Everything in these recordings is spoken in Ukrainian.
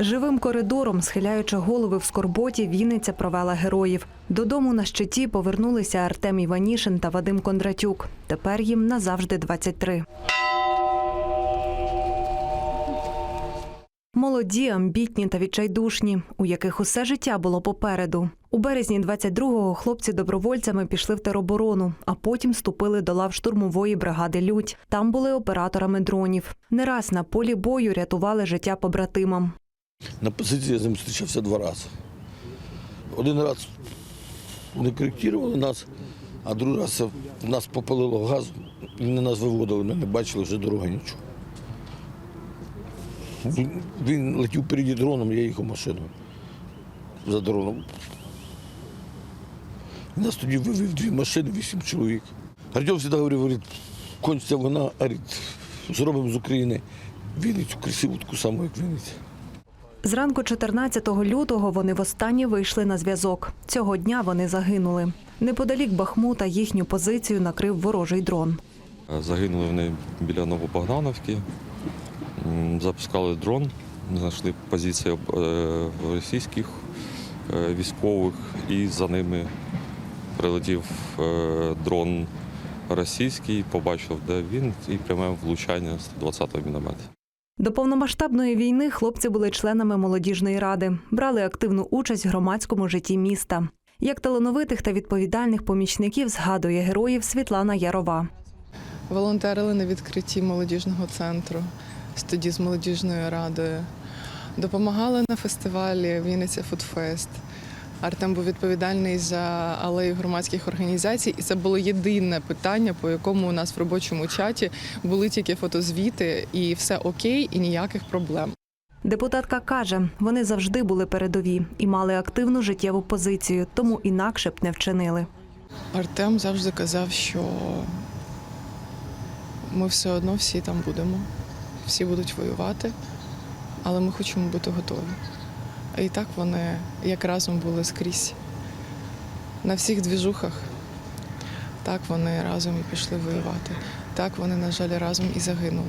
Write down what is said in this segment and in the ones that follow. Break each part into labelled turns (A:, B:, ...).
A: Живим коридором, схиляючи голови в скорботі, Вінниця провела героїв. Додому на щиті повернулися Артем Іванішин та Вадим Кондратюк. Тепер їм назавжди 23. Молоді, амбітні та відчайдушні, у яких усе життя було попереду. У березні 22-го хлопці добровольцями пішли в тероборону, а потім вступили до лав штурмової бригади Людь. Там були операторами дронів. Не раз на полі бою рятували життя побратимам.
B: На позиції я з ним зустрічався два рази. Один раз вони коректували нас, а другий раз нас попалило газом, і вони нас виводили, ми не бачили вже дороги нічого. Він, він летів переді дроном, я їхав машиною за дроном. Він нас тоді вивів дві машини, вісім чоловік. Артем завжди говорив, говорить, кончиться вона, говорить, зробимо з України Вінницю, красиву таку саму, як Вінниця.
A: Зранку 14 лютого вони востаннє вийшли на зв'язок. Цього дня вони загинули. Неподалік Бахмута їхню позицію накрив ворожий дрон.
C: Загинули вони біля Новобогдановки, запускали дрон, знайшли позиції е, російських е, військових, і за ними прилетів е, дрон російський, побачив, де він, і пряме влучання 120-го міномета.
A: До повномасштабної війни хлопці були членами молодіжної ради, брали активну участь в громадському житті міста. Як талановитих та відповідальних помічників згадує героїв Світлана Ярова.
D: Волонтерили на відкритті молодіжного центру, тоді з молодіжною радою. Допомагали на фестивалі Вінниця Фудфест. Артем був відповідальний за алею громадських організацій, і це було єдине питання, по якому у нас в робочому чаті були тільки фотозвіти, і все окей, і ніяких проблем.
A: Депутатка каже, вони завжди були передові і мали активну життєву позицію, тому інакше б не вчинили.
D: Артем завжди казав, що ми все одно всі там будемо, всі будуть воювати, але ми хочемо бути готові. І так вони як разом були скрізь. На всіх двіжухах. Так вони разом і пішли воювати. Так вони, на жаль, разом і загинули.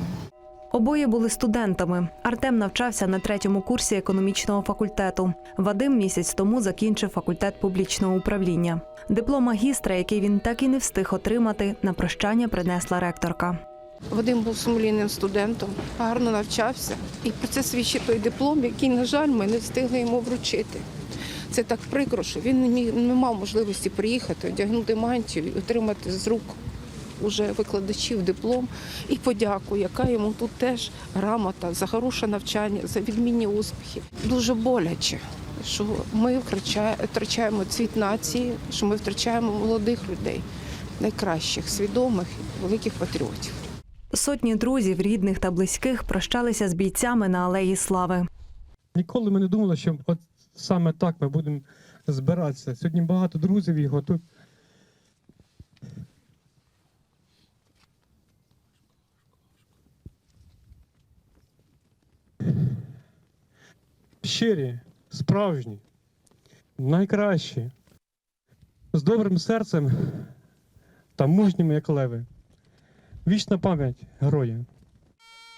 A: Обоє були студентами. Артем навчався на третьому курсі економічного факультету. Вадим місяць тому закінчив факультет публічного управління. Диплом магістра, який він так і не встиг отримати, на прощання принесла ректорка.
E: Вадим був сумлінним студентом, гарно навчався. І про це свідчить той диплом, який, на жаль, ми не встигли йому вручити. Це так прикро, що він не, мав можливості приїхати, одягнути мантію і отримати з рук уже викладачів диплом і подяку, яка йому тут теж грамота за хороше навчання, за відмінні успіхи. Дуже боляче, що ми втрачаємо цвіт нації, що ми втрачаємо молодих людей, найкращих, свідомих, великих патріотів.
A: Сотні друзів, рідних та близьких прощалися з бійцями на алеї слави.
F: Ніколи ми не думали, що от саме так ми будемо збиратися. Сьогодні багато друзів його тут. Щирі, справжні, найкращі, з добрим серцем та мужніми, як леви. Вічна пам'ять героям.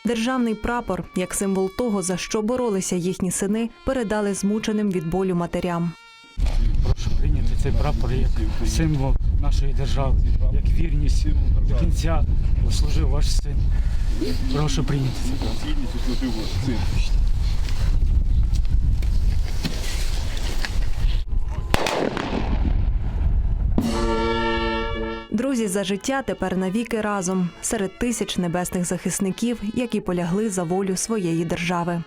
A: Державний прапор, як символ того, за що боролися їхні сини, передали змученим від болю матерям.
G: Прошу прийняти цей прапор як символ нашої держави, як вірність до кінця служив ваш син. Прошу прийняти цей прапор.
A: Друзі за життя тепер навіки разом серед тисяч небесних захисників, які полягли за волю своєї держави.